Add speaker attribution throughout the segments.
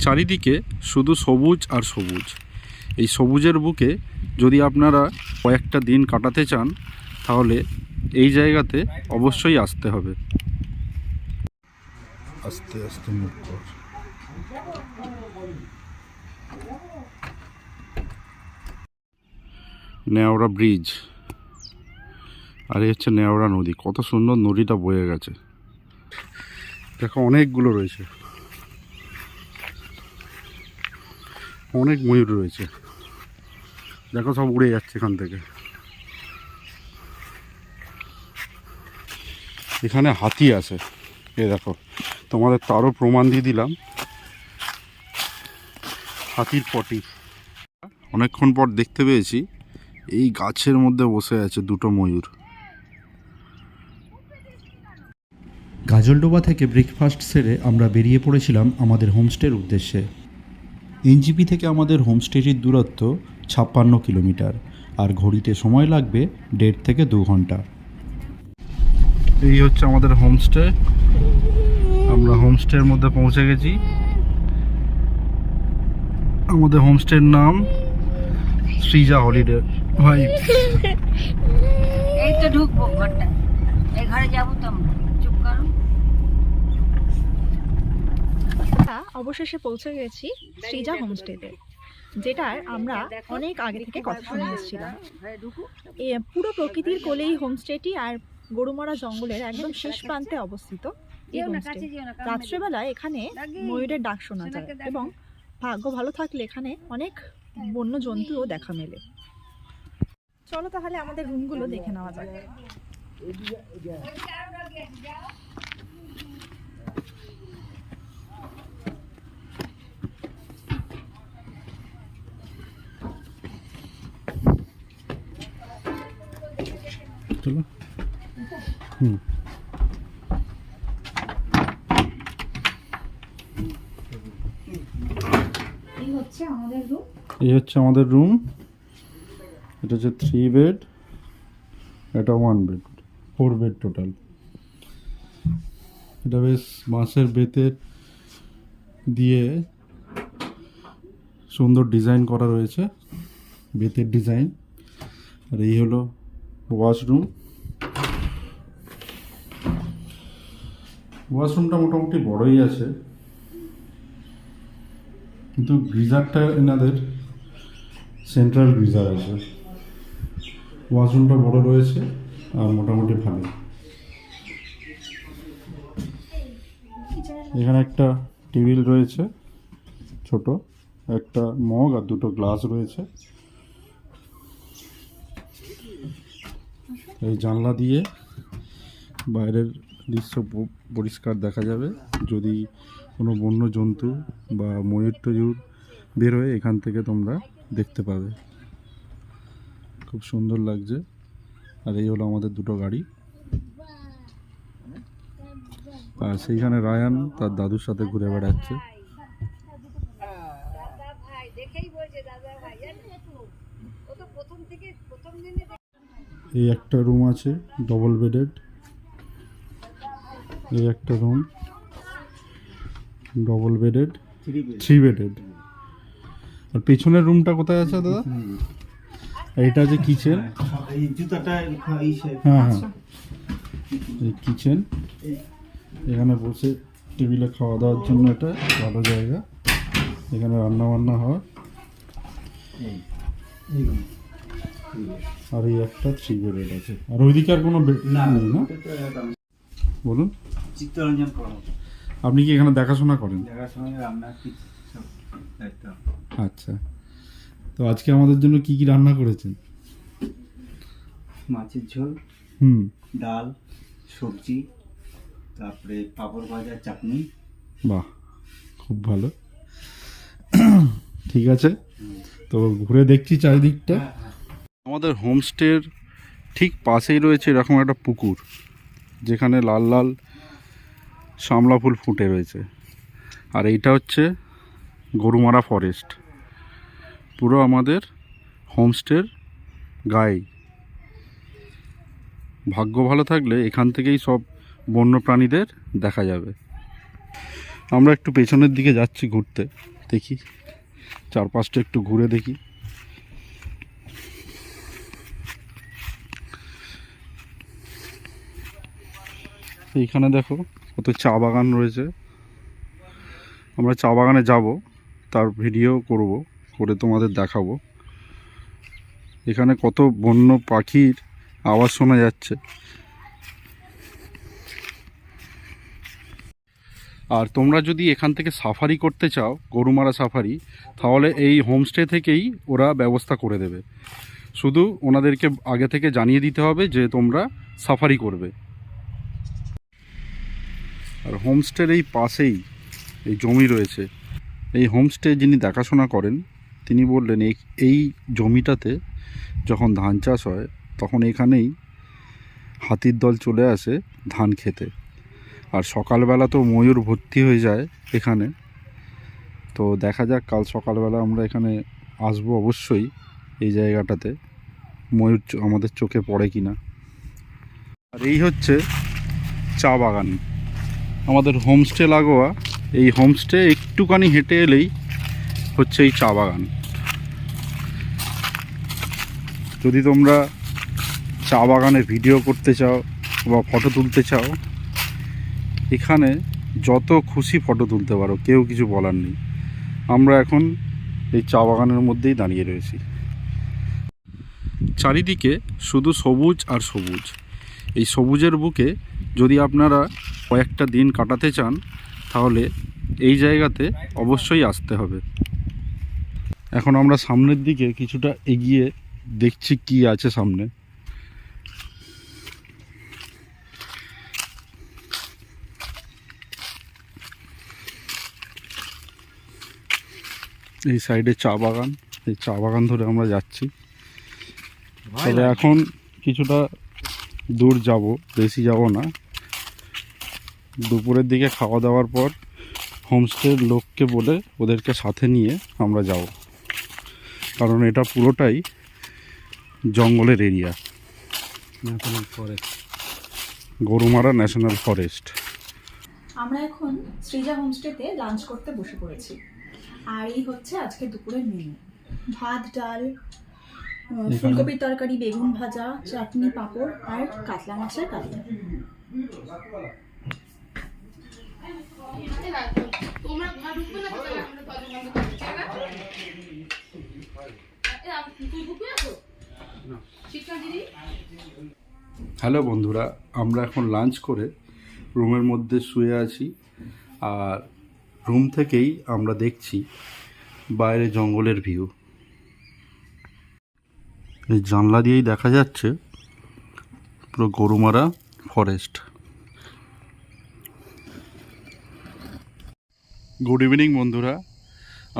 Speaker 1: চারিদিকে শুধু সবুজ আর সবুজ। এই সবুজের বুকে যদি আপনারা কয়েকটা দিন কাটাতে চান তাহলে এই জায়গাতে অবশ্যই আসতে হবে। আস্তে আস্তে মুখ কর। নেওড়া ব্রিজ। আর এই হচ্ছে নেওড়া নদী। কত সুন্দর নদীটা বয়ে গেছে। দেখো অনেকগুলো রয়েছে। অনেক ময়ূর রয়েছে। দেখো সব উড়ে যাচ্ছে এখান থেকে। এখানে হাতি আছে। এ দেখো, তোমাদের তারও প্রমাণ দিয়ে দিলাম। হাতির পটি। অনেকক্ষণ পর দেখতে পেয়েছি, এই গাছের মধ্যে বসে আছে দুটো ময়ূর।
Speaker 2: গাজলডোবা থেকে ব্রেকফাস্ট সেরে আমরা বেরিয়ে পড়েছিলাম আমাদের হোমস্টের উদ্দেশ্যে। এনজিপি থেকে আমাদের হোমস্টেটির দূরত্ব ছাপ্পান্ন কিলোমিটার, আর ঘড়িতে সময় লাগবে দেড় থেকে দু ঘণ্টা।
Speaker 1: এই হচ্ছে আমাদের হোমস্টে আমরা হোমস্টের মধ্যে পৌঁছে গেছি। আমাদের হোমস্টের নাম শ্রীজা হলিডে। ভাই।
Speaker 3: এই তো ঢুকবো ঘরটা এই ঘরে যাব তো আমরা চুপ করো
Speaker 4: আমরা অবশেষে পৌঁছে গেছি শ্রীজা হোমস্টেতে যেটার আমরা অনেক আগে থেকে কথা শুনে এসেছিলাম এ পুরো প্রকৃতির কোলেই হোমস্টেটি আর গরুমারা জঙ্গলের একদম শেষ প্রান্তে অবস্থিত। রাত্রেবেলায় এখানে ময়ূরের ডাক শোনা যায় এবং ভাগ্য ভালো থাকলে এখানে অনেক বন্য জন্তুও দেখা মেলে। চলো তাহলে আমাদের রুমগুলো দেখে নেওয়া যাক।
Speaker 1: চলো হুম।
Speaker 4: এই হচ্ছে আমাদের রুম
Speaker 1: এই হচ্ছে আমাদের রুম এটা হচ্ছে থ্রি বেড এটা one bed four bed total এটা বেশ বাঁশের বেতের দিয়ে সুন্দর ডিজাইন করা রয়েছে বেতের ডিজাইন আর এই হলো ওয়াশরুম ওয়াশরুমটা মোটামুটি বড়ই আছে। কিন্তু গিজারটা এনাদের সেন্ট্রাল গিজার আছে। ওয়াশরুমটা বড় রয়েছে আর মোটামুটি ভালো। এখানে একটা টেবিল রয়েছে, ছোট। একটা মগ আর দুটো গ্লাস রয়েছে। এই জানলা দিয়ে বাইরের দৃশ্য পরিষ্কার দেখা যাবে। যদি কোনো বন্য জন্তু বা ময়ূর টয়ূর বেরোয় এখান থেকে তোমরা দেখতে পাবে। খুব সুন্দর লাগছে। আর এই হলো আমাদের দুটো গাড়ি। আর সেইখানে রায়ান তার দাদুর সাথে ঘুরে বেড়াচ্ছে
Speaker 3: দাদা ভাই দেখেই বলছে দাদা ভাই জানো ও তো প্রথম থেকে প্রথম দিনে
Speaker 1: এই একটা রুম আছে ডবল বেডেড এই একটা room double bedded three bedded আর পেছনের রুমটা কোথায় আছে দাদা? এইটা যে কিচেন হ্যাঁ হ্যাঁ। এই কিচেন এখানে বসে টেবিলে খাওয়া দাওয়ার জন্য এটা ভালো জায়গা। এখানে রান্না বান্না হয়। আর এই একটা থ্রি বেডেড আছে। আর ওইদিকে আর কোনো বেড
Speaker 5: না
Speaker 1: নেই না? বলুন।
Speaker 5: চিত্তরঞ্জন কর্ম
Speaker 1: আপনি কি এখানে দেখাশোনা করেন?
Speaker 5: দেখাশোনা রান্না কি
Speaker 1: আচ্ছা। তো আজকে আমাদের জন্য কি কি রান্না করেছেন?
Speaker 5: মাছের ঝোল
Speaker 1: হুম।
Speaker 5: ডাল সবজি তারপরে পাঁপড় ভাজা চাটনি।
Speaker 1: বাহ খুব ভালো। ঠিক আছে? তো ঘুরে দেখছি চারিদিকটা। আমাদের হোমস্টের ঠিক পাশেই রয়েছে এরকম একটা পুকুর, যেখানে লাল লাল শামলা ফুল ফুটে রয়েছে। আর এইটা হচ্ছে গরুমারা ফরেস্ট। পুরো আমাদের হোমস্টের গায়ে ভাগ্য ভালো থাকলে এখান থেকেই সব বন্য প্রাণীদের দেখা যাবে। আমরা একটু পেছনের দিকে যাচ্ছি ঘুরতে, দেখি। চারপাশটা একটু ঘুরে দেখি। এইখানে দেখো কত চা বাগান রয়েছে। আমরা চা বাগানে যাব, তার ভিডিও করব, করে তোমাদের দেখাবো। এখানে কত বন্য পাখির আওয়াজ শোনা যাচ্ছে। আর তোমরা যদি এখান থেকে সাফারি করতে চাও, গরুমারা সাফারি, তাহলে এই হোমস্টে থেকেই ওরা ব্যবস্থা করে দেবে। শুধু ওনাদেরকে আগে থেকে জানিয়ে দিতে হবে যে তোমরা সাফারি করবে। আর হোমস্টের এই পাশেই এই জমি রয়েছে। এই হোমস্টে যিনি দেখাশোনা করেন, তিনি বললেন, এই এই জমিটাতে যখন ধান চাষ হয়, তখন এখানেই হাতির দল চলে আসে ধান খেতে। আর সকালবেলা তো ময়ূর ভর্তি হয়ে যায় এখানে। তো দেখা যাক, কাল সকালবেলা আমরা এখানে আসব অবশ্যই এই জায়গাটাতে। ময়ূর আমাদের চোখে পড়ে কি না আর এই হচ্ছে চা বাগান। আমাদের হোমস্টে লাগোয়া, এই হোমস্টে একটুখানি হেঁটে এলেই হচ্ছে এই চা বাগান। যদি তোমরা চা বাগানে ভিডিও করতে চাও বা ফটো তুলতে চাও, এখানে যত খুশি ফটো তুলতে পারো, কেউ কিছু বলার নেই। আমরা এখন এই চা বাগানের মধ্যেই দাঁড়িয়ে রয়েছি। চারিদিকে শুধু সবুজ আর সবুজ। এই সবুজের বুকে যদি আপনারা কয়েকটা দিন কাটাতে চান, তাহলে এই জায়গাতে অবশ্যই আসতে হবে। এখন আমরা সামনের দিকে কিছুটা এগিয়ে দেখছি কি আছে সামনে। এই সাইডে চা বাগান, এই চা বাগান ধরে আমরা যাচ্ছি। তবে এখন কিছুটা দূর যাব, বেশি যাব না। দুপুরের দিকে খাওয়া দাওয়ার পর হোমস্টের লোককে বলে ওদেরকে সাথে নিয়ে আমরা যাব। কারণ এটা পুরোটাই জঙ্গলের area.
Speaker 5: National forest
Speaker 1: Gorumara national forest.
Speaker 4: আমরা এখন সৃজা হোমস্টেতে লাঞ্চ করতে বসে পড়েছি। আর এই হচ্ছে আজকে দুপুরের মেনু ভাত ডাল ফুলকপির তরকারি বেগুন ভাজা চাটনি পাঁপড় আর কাতলা মাছের কাতলা।
Speaker 1: হ্যালো বন্ধুরা, আমরা এখন লাঞ্চ করে রুমের মধ্যে শুয়ে আছি আর রুম থেকেই আমরা দেখছি বাইরে জঙ্গলের ভিউ। এই জানলা দিয়েই দেখা যাচ্ছে পুরো গরুমারা ফরেস্ট গুড ইভিনিং বন্ধুরা।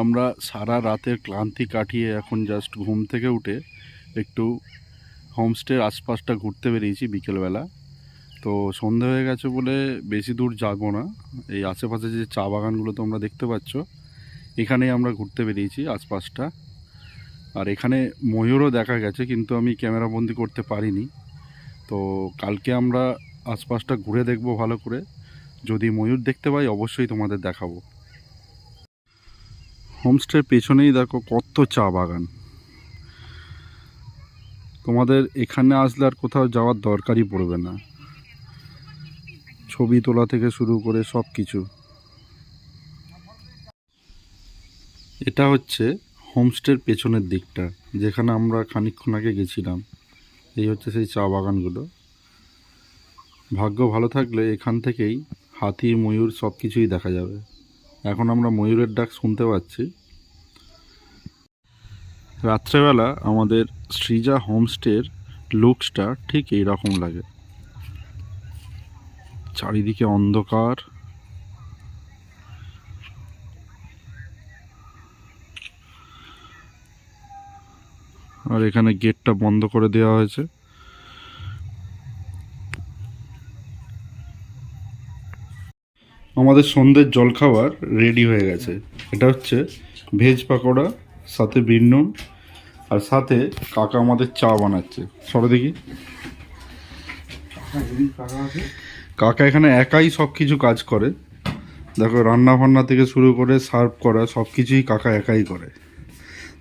Speaker 1: আমরা সারা রাতের ক্লান্তি কাটিয়ে এখন জাস্ট ঘুম থেকে উঠে একটু হোমস্টের আশপাশটা ঘুরতে বেরিয়েছি বিকেলবেলা। তো সন্ধে হয়ে গেছে বলে বেশি দূর যাব না। এই আশেপাশে যে চা বাগানগুলো তোমরা দেখতে পাচ্ছ, এখানেই আমরা ঘুরতে বেরিয়েছি আশপাশটা। আর এখানে ময়ূরও দেখা গেছে, কিন্তু আমি ক্যামেরা বন্দি করতে পারিনি। তো কালকে আমরা আশপাশটা ঘুরে দেখব ভালো করে। যদি ময়ূর দেখতে পাই, অবশ্যই তোমাদের দেখাবো। হোমস্টের পেছনেই দেখো কত চা বাগান। তোমাদের এখানে আসলে আর কোথাও যাওয়ার দরকারই পড়বে না। ছবি তোলা থেকে শুরু করে সব কিছু এটা হচ্ছে হোমস্টের পেছনের দিকটা, যেখানে আমরা খানিকক্ষণ আগে গেছিলাম। এই হচ্ছে সেই চা বাগানগুলো। ভাগ্য ভালো থাকলে এখান থেকেই হাতি, ময়ূর সব কিছুই দেখা যাবে। এখন আমরা ময়ূরের ডাক শুনতে পাচ্ছি। রাত্রেবেলা আমাদের সৃজা হোমস্টের লুকসটা ঠিক এই রকম লাগে। চারিদিকে অন্ধকার। আর এখানে গেটটা বন্ধ করে দেওয়া হয়েছে। আমাদের সন্ধ্যের জলখাবার রেডি হয়ে গেছে। এটা হচ্ছে ভেজ পাকোড়া সাথে বিন্নুন আর সাথে কাকা আমাদের চা বানাচ্ছে। সরে দেখি। কাকা এখানে একাই সব কিছু কাজ করে। দেখো রান্না ফান্না থেকে শুরু করে সার্ভ করা সব কিছুই কাকা একাই করে।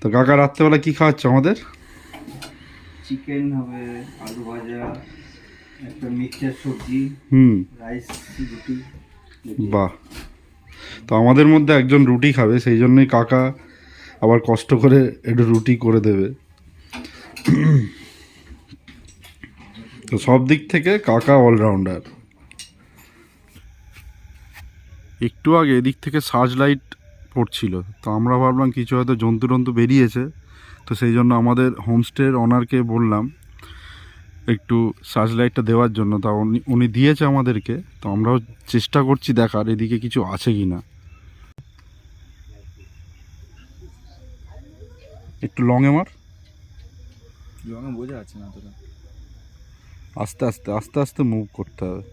Speaker 1: তো কাকা রাত্রেবেলা কি খাওয়াচ্ছে আমাদের?
Speaker 5: চিকেন হবে আলু ভাজা একটা মিক্সচার সবজি
Speaker 1: হুম।
Speaker 5: রাইস রুটি।
Speaker 1: বাহ। তো আমাদের মধ্যে একজন রুটি খাবে, সেই জন্যই কাকা আবার কষ্ট করে একটু রুটি করে দেবে। তো সব দিক থেকে কাকা অলরাউন্ডার একটু আগে এদিক থেকে সার্চ লাইট পড়ছিল, তো আমরা ভাবলাম কিছু হয়তো জন্তু টন্তু বেরিয়েছে, তো সেই জন্য আমাদের হোমস্টের ওনারকে বললাম একটু সার্চ লাইটটা দেওয়ার জন্য তা উনি উনি দিয়েছে আমাদেরকে তো আমরাও চেষ্টা করছি দেখার এদিকে কিছু আছে কি না। একটু লংয়ে মার।
Speaker 5: বোঝা যাচ্ছে না তোরা
Speaker 1: আস্তে আস্তে আস্তে আস্তে মুভ করতে হবে।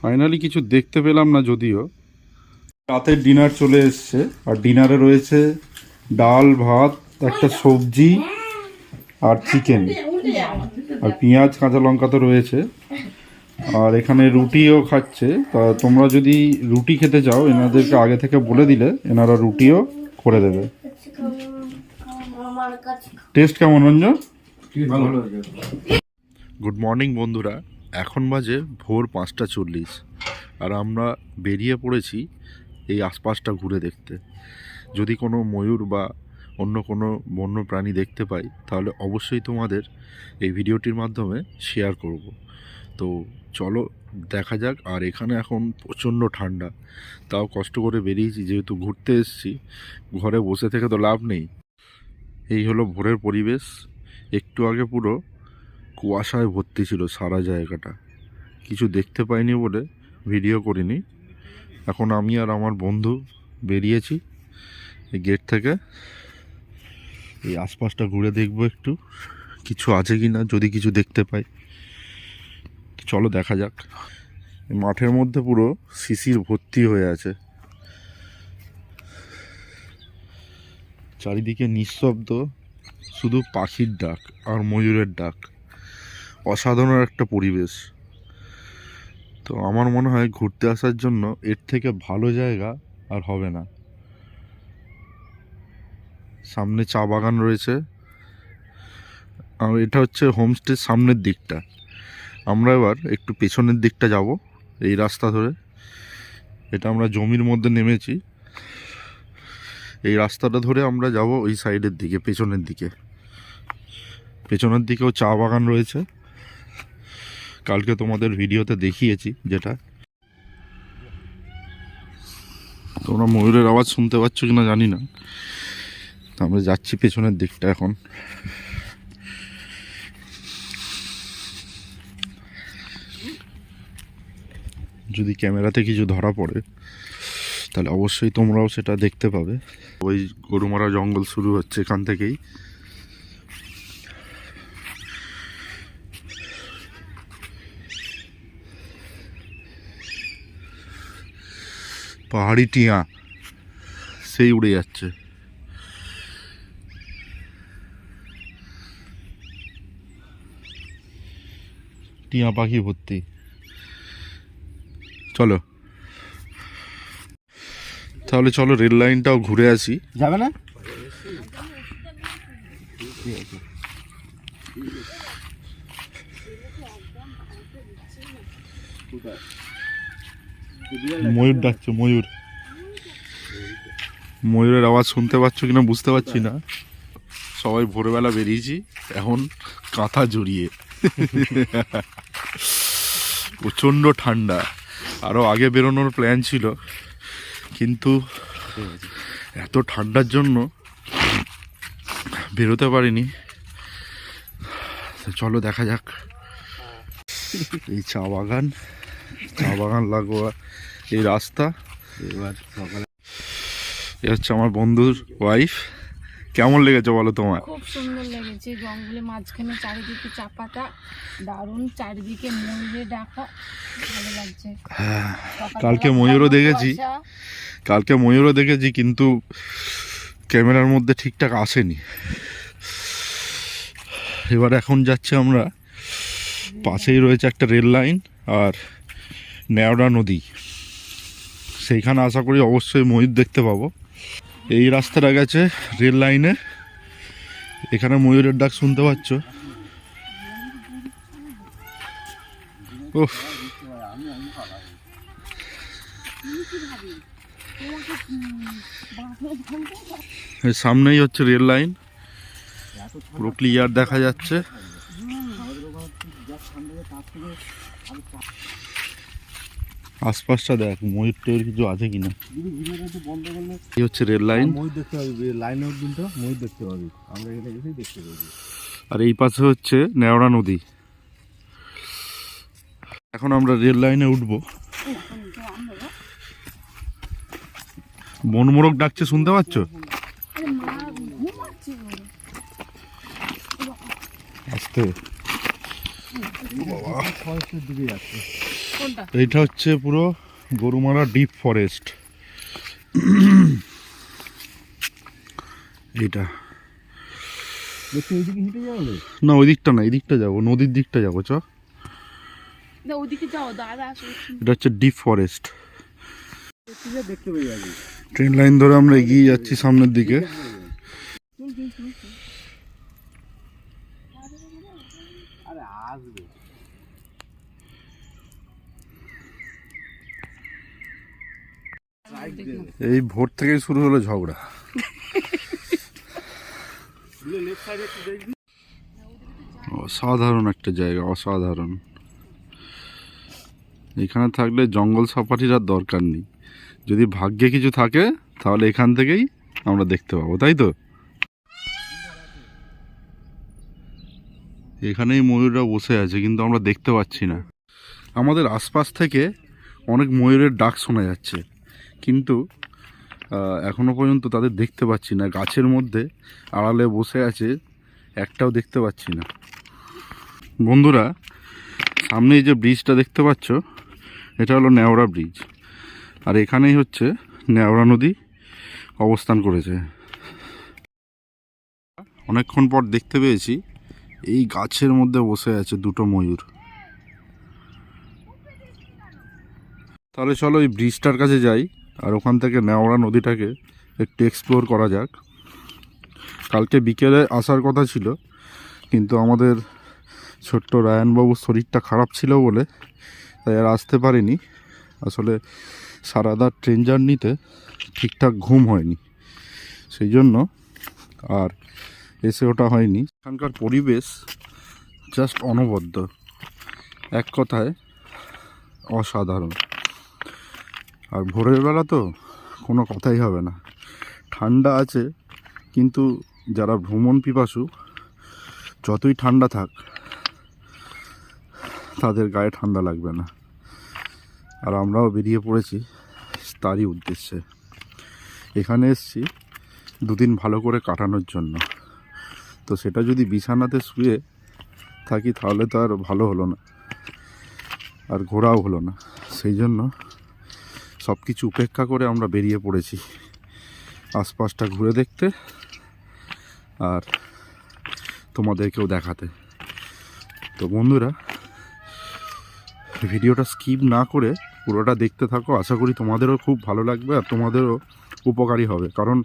Speaker 1: ফাইনালি কিছু দেখতে পেলাম না যদিও। রাতের ডিনার চলে এসছে। আর ডিনারে রয়েছে ডাল, ভাত, একটা সবজি আর চিকেন। আর পেঁয়াজ, কাঁচা লঙ্কা তো রয়েছে। আর এখানে রুটিও খাচ্ছে। তা তোমরা যদি রুটি খেতে চাও, এনাদেরকে আগে থেকে বলে দিলে, এনারা রুটিও করে দেবে। টেস্ট কেমন, রঞ্জন? গুড মর্নিং, বন্ধুরা। এখন বাজে ভোর পাঁচটা চল্লিশ। আর আমরা বেরিয়ে পড়েছি এই আশপাশটা ঘুরে দেখতে। যদি কোনো ময়ূর বা অন্য কোনো বন্য প্রাণী দেখতে পাই, তাহলে অবশ্যই তোমাদের এই ভিডিওটির মাধ্যমে শেয়ার করব। তো চলো, দেখা যাক। আর এখানে এখন প্রচণ্ড ঠান্ডা। তাও কষ্ট করে বেরিয়েছি, যেহেতু ঘুরতে এসেছি, ঘরে বসে থেকে তো লাভ নেই। এই হলো ভোরের পরিবেশ। একটু আগে পুরো কুয়াশায় ভর্তি ছিল সারা জায়গাটা। কিছু দেখতে পাইনি বলে ভিডিও করিনি। এখন আমি আর আমার বন্ধু বেরিয়েছি এই গেট থেকে। এই আশপাশটা ঘুরে দেখব একটু। কিছু আছে কি না, যদি কিছু দেখতে পাই। চলো দেখা যাক। মাঠের মধ্যে পুরো শিশির ভর্তি হয়ে আছে। চারিদিকে নিঃশব্দ শুধু পাখির ডাক আর ময়ূরের ডাক। অসাধারণ একটা পরিবেশ। তো আমার মনে হয় ঘুরতে আসার জন্য এর থেকে ভালো জায়গা আর হবে না। সামনে চা বাগান রয়েছে। আর এটা হচ্ছে হোমস্টের সামনের দিকটা। আমরা এবার একটু পেছনের দিকটা যাব, এই রাস্তা ধরে। এটা আমরা জমির মধ্যে নেমেছি। এই রাস্তাটা ধরে আমরা যাব ওই সাইডের দিকে, পেছনের দিকে। পেছনের দিকেও চা বাগান রয়েছে। কালকে তোমাদের ভিডিওতে দেখিয়েছি যেটা। তোমরা ময়ূরের আওয়াজ শুনতে পাচ্ছ কিনা জানি না। আমরা যাচ্ছি পেছনের দিকটা এখন। যদি ক্যামেরাতে কিছু ধরা পড়ে, তাহলে অবশ্যই তোমরাও সেটা দেখতে পাবে। ওই গরুমারা জঙ্গল শুরু হচ্ছে এখান থেকেই। পাহাড়ি টিয়া। সেই উড়ে যাচ্ছে। টিয়া পাখি ভর্তি। চলো। তাহলে চলো, রেল লাইনটাও ঘুরে আসি।
Speaker 5: যাবে না?
Speaker 1: ময়ূর ডাকছে, ময়ূর। ময়ূরের আওয়াজ শুনতে পাচ্ছ কিনা বুঝতে পারছি না। সবাই ভোরবেলা বেরিয়েছি, এখন কাঁথা জড়িয়ে। প্রচণ্ড ঠান্ডা। আরও আগে বেরোনোর প্ল্যান ছিল, কিন্তু এত ঠান্ডার জন্য বেরোতে পারিনি। চলো দেখা যাক। এই চা বাগান। চা বাগান লাগোয়া এই রাস্তা।
Speaker 5: এবার সকালে
Speaker 1: এ হচ্ছে আমার বন্ধুর ওয়াইফ কেমন লেগেছে বলো তোমার
Speaker 6: খুব সুন্দর লেগেছে জঙ্গলের মাঝখানে চারিদিকে চাপাটা। দারুণ চারিদিকে ময়ূরে ডাকা ভালো লাগছে। সকালবেলা
Speaker 1: কালকে ময়ূরও দেখেছি। কালকে ময়ূরও দেখেছি কিন্তু ক্যামেরার মধ্যে ঠিকঠাক আসেনি। এবার এখন যাচ্ছে আমরা। পাশেই রয়েছে একটা রেল লাইন আর নেওড়া নদী। সেইখানে আশা করি অবশ্যই ময়ূর দেখতে পাবো। এই রাস্তাটা গেছে রেল লাইনে। এখানে ময়ূরের ডাক শুনতে পাচ্ছ? সামনেই হচ্ছে রেল লাইন। পুরো ক্লিয়ার দেখা যাচ্ছে। আশপাশটা দেখ ময়ূর টয়ূর কিছু আছে কিনা। এই হচ্ছে রেল লাইন।
Speaker 5: ময়ূর দেখতে পাবি লাইনের দিনটা ময়ূর দেখতে পাবি। আমরা এটা গেছেই দেখতে পাবি।
Speaker 1: আর এই পাশে হচ্ছে নেওড়া নদী। এখন আমরা রেল লাইনে উঠবো। বনমোরক ডাকছে শুনতে পাচ্ছ? আস্তে।
Speaker 5: দিকে যাচ্ছে।
Speaker 1: এইটা হচ্ছে পুরো গরুমারা ডিপ ফরেস্ট। এইটা। না ওই দিকটা না এই দিকটা যাব নদীর দিকটা যাব চ।
Speaker 6: না ওদিকে যাও দাদা আসো।
Speaker 1: এটা হচ্ছে ডিপ ফরেস্ট। ট্রেন লাইন ধরে আমরা এগিয়ে যাচ্ছি সামনের দিকে? এই ভোর থেকেই শুরু হলো ঝগড়া। অসাধারণ একটা জায়গা, অসাধারণ। এখানে থাকলে জঙ্গল সাফারির আর দরকার নেই। যদি ভাগ্যে কিছু থাকে, তাহলে এখান থেকেই আমরা দেখতে পাবো, তাই তো? এখানেই ময়ূররা বসে আছে, কিন্তু আমরা দেখতে পাচ্ছি না। আমাদের আশপাশ থেকে অনেক ময়ূরের ডাক শোনা যাচ্ছে। কিন্তু এখনও পর্যন্ত তাদের দেখতে পাচ্ছি না। গাছের মধ্যে আড়ালে বসে আছে, একটাও দেখতে পাচ্ছি না। বন্ধুরা, সামনে এই যে ব্রিজটা দেখতে পাচ্ছ, এটা হলো নেওড়া ব্রিজ। আর এখানেই হচ্ছে নেওড়া নদী অবস্থান করেছে। অনেকক্ষণ পর দেখতে পেয়েছি, এই গাছের মধ্যে বসে আছে দুটো ময়ূর। তাহলে চলো এই ব্রিজটার কাছে যাই। আর ওখান থেকে নেওড়া নদীটাকে একটু এক্সপ্লোর করা যাক। কালকে বিকেলে আসার কথা ছিল, কিন্তু আমাদের ছোট্ট রায়নবাবুর শরীরটা খারাপ ছিল বলে তাই আর আসতে পারিনি। আসলে সারা রাত ট্রেন জার্নিতে ঠিকঠাক ঘুম হয়নি, সেই জন্য আর এসে ওটা হয়নি। এখানকার পরিবেশ জাস্ট অনবদ্য, এক কথায় অসাধারণ। আর ভোরের বেলা তো কোনো কথাই হবে না। ঠান্ডা আছে, কিন্তু যারা ভ্রমণ পিপাসু, যতই ঠান্ডা থাক, তাদের গায়ে ঠান্ডা লাগবে না। আর আমরাও বেরিয়ে পড়েছি তারই উদ্দেশ্যে। এখানে এসছি দুদিন ভালো করে কাটানোর জন্য। তো সেটা যদি বিছানাতে শুয়ে থাকি, তাহলে তো আর ভালো হলো না, আর ঘোরাও হলো না। সেই জন্য সব কিছু উপেক্ষা করে আমরা বেরিয়ে পড়েছি। আশপাশটা ঘুরে দেখতে আর তোমাদেরকেও দেখাতে। তো বন্ধুরা, ভিডিওটা স্কিপ না করে পুরোটা দেখতে থাকো। আশা করি তোমাদেরও খুব ভালো লাগবে আর তোমাদেরও উপকারী হবে। কারণ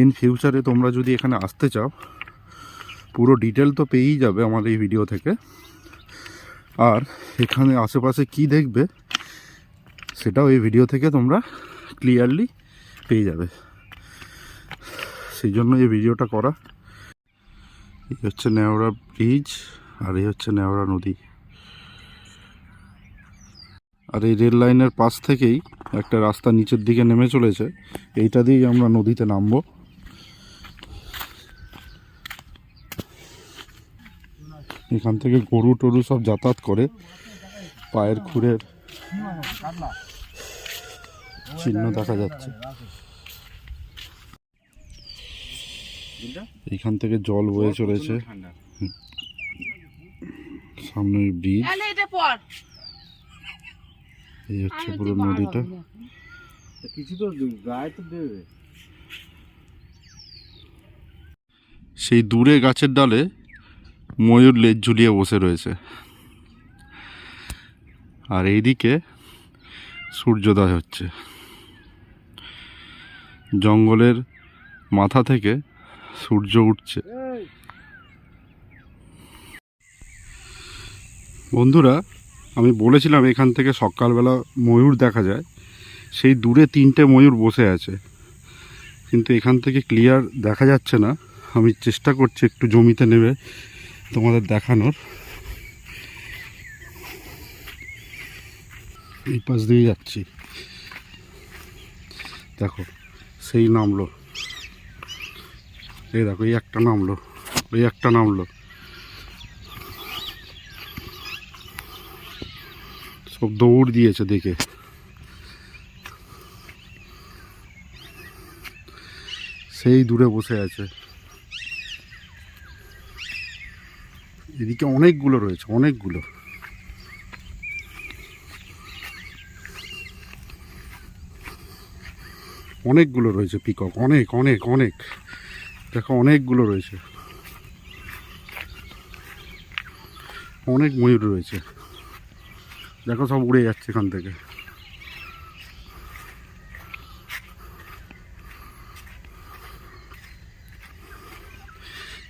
Speaker 1: ইন ফিউচারে তোমরা যদি এখানে আসতে চাও, পুরো ডিটেল তো পেয়েই যাবে আমার এই ভিডিও থেকে। আর এখানে আশেপাশে কি দেখবে? সেটাও এই ভিডিও থেকে তোমরা ক্লিয়ারলি পেয়ে যাবে। সেই জন্য এই ভিডিওটা করা। এই হচ্ছে নেওড়া ব্রিজ আর এই হচ্ছে নেওড়া নদী। আর এই রেল লাইনের পাশ থেকেই একটা রাস্তা নিচের দিকে নেমে চলেছে। এইটা দিয়েই আমরা নদীতে নামবো। এখান থেকে গরু টরু সব যাতায়াত করে। পায়ের খুরের চিহ্ন দেখা যাচ্ছে। এখান থেকে জল বয়ে চলেছে।
Speaker 5: ঠান্ডা
Speaker 1: সামনে ব্রিজ এই হচ্ছে পুরো নদীটা।
Speaker 5: কিছু তো গায়ে তো দেবে।
Speaker 1: সেই দূরে গাছের ডালে ময়ূর লেজ ঝুলিয়ে বসে রয়েছে। আর এইদিকে সূর্যোদয় হচ্ছে। জঙ্গলের মাথা থেকে সূর্য উঠছে। বন্ধুরা, আমি বলেছিলাম এখান থেকে সকালবেলা ময়ূর দেখা যায়। সেই দূরে তিনটে ময়ূর বসে আছে। কিন্তু এখান থেকে ক্লিয়ার দেখা যাচ্ছে না। আমি চেষ্টা করছি একটু জমিতে নেবে তোমাদের দেখানোর। এই পাশ দিয়ে যাচ্ছি। দেখো, সেই নামলো। এই দেখো, এই একটা নামলো ওই একটা নামলো। সব দৌড় দিয়েছে দেখে। সেই দূরে বসে আছে। এদিকে অনেকগুলো রয়েছে, অনেকগুলো। অনেকগুলো রয়েছে পিকক, অনেক অনেক অনেক। দেখো, অনেকগুলো রয়েছে। অনেক ময়ূর রয়েছে। দেখো, সব উড়ে যাচ্ছে এখান থেকে।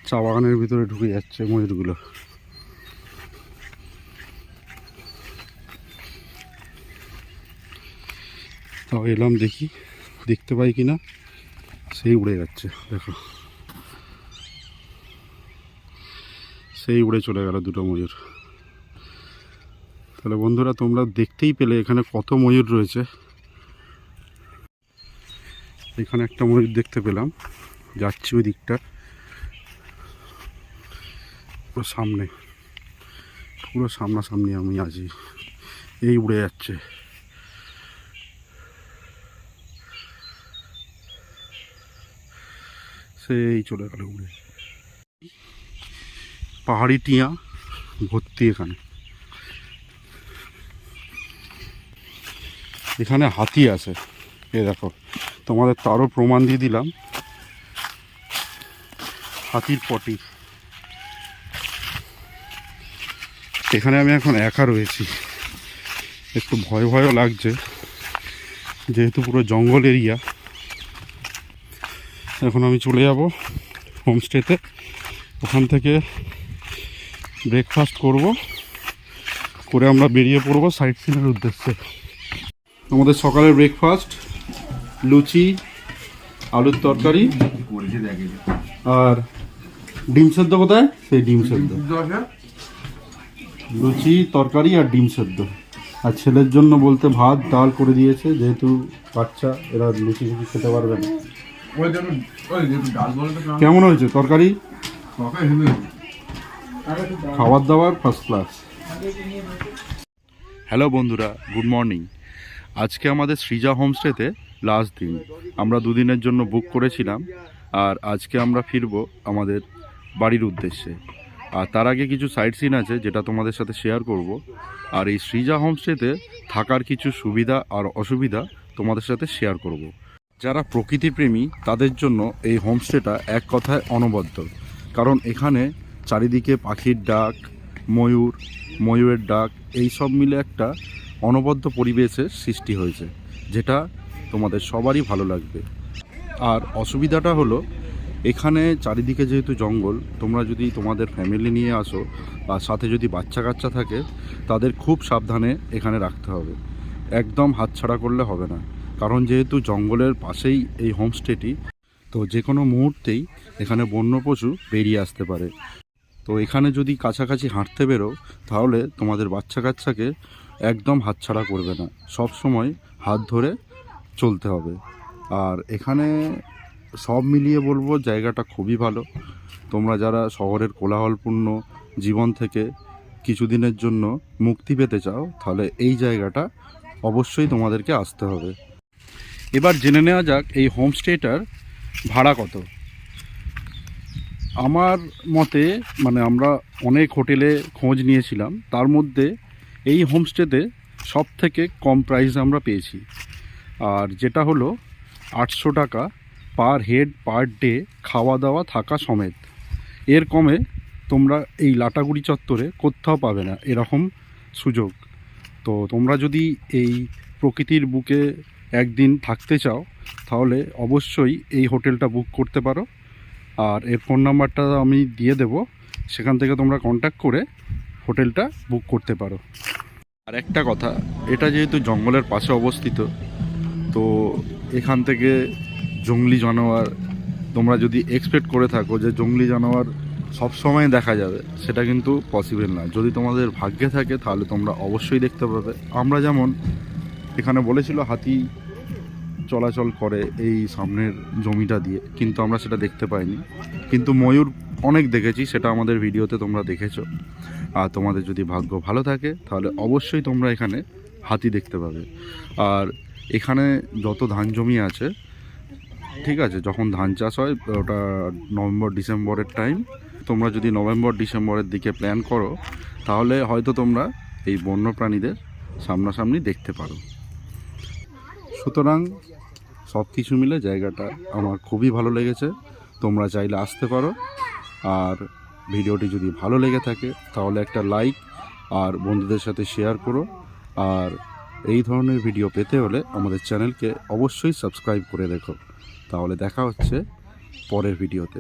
Speaker 1: চা বাগানের ভিতরে ঢুকে যাচ্ছে ময়ূরগুলো। তাও এলাম দেখি। দেখতে পাই কিনা, সেই উড়ে যাচ্ছে, দেখো। সেই উড়ে চলে গেল দুটো ময়ূর। তাহলে বন্ধুরা, তোমরা দেখতেই পেলে এখানে কত ময়ূর রয়েছে। এখানে একটা ময়ূর দেখতে পেলাম, যাচ্ছি ওই দিকটা, পুরো সামনে, পুরো সামনাসামনি আমি আছি, এই উড়ে যাচ্ছে। সেই চলে গেল উড়ে পাহাড়ি টিয়া ভর্তি এখানে। এখানে হাতি আছে। এ দেখো, তোমাদের তারও প্রমাণ দিয়ে দিলাম। হাতির পটি। এখানে আমি এখন একা রয়েছি। একটু ভয় ভয়ও লাগছে। যেহেতু পুরো জঙ্গল এরিয়া। এখন আমি চলে যাব হোমস্টেতে। ওখান থেকে ব্রেকফাস্ট করব, করে আমরা বেরিয়ে পড়ব সাইট সিনের উদ্দেশ্যে। আমাদের সকালের ব্রেকফাস্ট লুচি, আলুর তরকারি আর ডিম সেদ্ধ কোথায়? সেই ডিম সেদ্ধ। লুচি, তরকারি আর ডিম সেদ্ধ। আর ছেলের জন্য বলতে ভাত, ডাল করে দিয়েছে, যেহেতু বাচ্চা, এরা লুচি খেতে পারবে না। কেমন হয়েছে? তরকারি? খাবার দাবার ফার্স্ট ক্লাস হ্যালো বন্ধুরা গুড মর্নিং আজকে আমাদের সৃজা হোমস্টেতে লাস্ট দিন। আমরা দুদিনের জন্য বুক করেছিলাম আর আজকে আমরা ফিরবো আমাদের বাড়ির উদ্দেশ্যে। আর তার আগে কিছু সাইট সিন আছে যেটা তোমাদের সাথে শেয়ার করব। আর এই সৃজা হোমস্টেতে থাকার কিছু সুবিধা আর অসুবিধা তোমাদের সাথে শেয়ার করব। যারা প্রকৃতিপ্রেমী, তাদের জন্য এই হোমস্টেটা এক কথায় অনবদ্য। কারণ এখানে চারিদিকে পাখির ডাক, ময়ূর, ময়ূরের ডাক, এই সব মিলে একটা অনবদ্য পরিবেশের সৃষ্টি হয়েছে, যেটা তোমাদের সবারই ভালো লাগবে। আর অসুবিধাটা হলো, এখানে চারিদিকে যেহেতু জঙ্গল, তোমরা যদি তোমাদের ফ্যামিলি নিয়ে আসো, আর সাথে যদি বাচ্চা কাচ্চা থাকে, তাদের খুব সাবধানে এখানে রাখতে হবে। একদম হাতছাড়া করলে হবে না। কারণ যেহেতু জঙ্গলের পাশেই এই হোমস্টেটি, তো যে কোনো মুহূর্তেই এখানে বন্য পশু বেরিয়ে আসতে পারে। তো এখানে যদি কাছাকাছি হাঁটতে বেরো, তাহলে তোমাদের বাচ্চা কাচ্চাকে একদম হাতছাড়া করবে না। সব সময় হাত ধরে চলতে হবে। আর এখানে সব মিলিয়ে বলব জায়গাটা খুবই ভালো। তোমরা যারা শহরের কোলাহলপূর্ণ জীবন থেকে কিছুদিনের জন্য মুক্তি পেতে চাও, তাহলে এই জায়গাটা অবশ্যই তোমাদেরকে আসতে হবে। এবার জেনে নেওয়া যাক এই হোমস্টেটার ভাড়া কত। আমার মতে মানে আমরা অনেক হোটেলে খোঁজ নিয়েছিলাম, তার মধ্যে এই হোমস্টেতে সব থেকে কম প্রাইস আমরা পেয়েছি। আর যেটা হলো আটশো টাকা পার হেড পার ডে খাওয়া দাওয়া থাকা সমেত। এর কমে তোমরা এই লাটাগুড়ি চত্বরে কোথাও পাবে না, এরকম সুযোগ। তো তোমরা যদি এই প্রকৃতির বুকে একদিন থাকতে চাও, তাহলে অবশ্যই এই হোটেলটা বুক করতে পারো। আর এর ফোন নাম্বারটা আমি দিয়ে দেব, সেখান থেকে তোমরা কন্ট্যাক্ট করে হোটেলটা বুক করতে পারো। আর একটা কথা, এটা যেহেতু জঙ্গলের পাশে অবস্থিত, তো এখান থেকে জঙ্গলি জানোয়ার, তোমরা যদি এক্সপেক্ট করে থাকো যে জঙ্গলি জানোয়ার সব সময় দেখা যাবে, সেটা কিন্তু পসিবল না যদি তোমাদের ভাগ্যে থাকে, তাহলে তোমরা অবশ্যই দেখতে পাবে। আমরা যেমন এখানে বলেছিল হাতি চলাচল করে এই সামনের জমিটা দিয়ে, কিন্তু আমরা সেটা দেখতে পাইনি। কিন্তু ময়ূর অনেক দেখেছি, সেটা আমাদের ভিডিওতে তোমরা দেখেছ। আর তোমাদের যদি ভাগ্য ভালো থাকে, তাহলে অবশ্যই তোমরা এখানে হাতি দেখতে পাবে। আর এখানে যত ধান জমি আছে, ঠিক আছে, যখন ধান চাষ হয়, ওটা নভেম্বর, ডিসেম্বরের টাইম তোমরা যদি নভেম্বর, ডিসেম্বরের দিকে প্ল্যান করো, তাহলে হয়তো তোমরা এই বন্য প্রাণীদের সামনাসামনি দেখতে পারো। সুতরাং সব কিছু মিলে জায়গাটা আমার খুবই ভালো লেগেছে। তোমরা চাইলে আসতে পারো। আর ভিডিওটি যদি ভালো লেগে থাকে, তাহলে একটা লাইক আর বন্ধুদের সাথে শেয়ার করো। আর এই ধরনের ভিডিও পেতে হলে আমাদের চ্যানেলকে অবশ্যই সাবস্ক্রাইব করে দেখো তাহলে দেখা হচ্ছে পরের ভিডিওতে।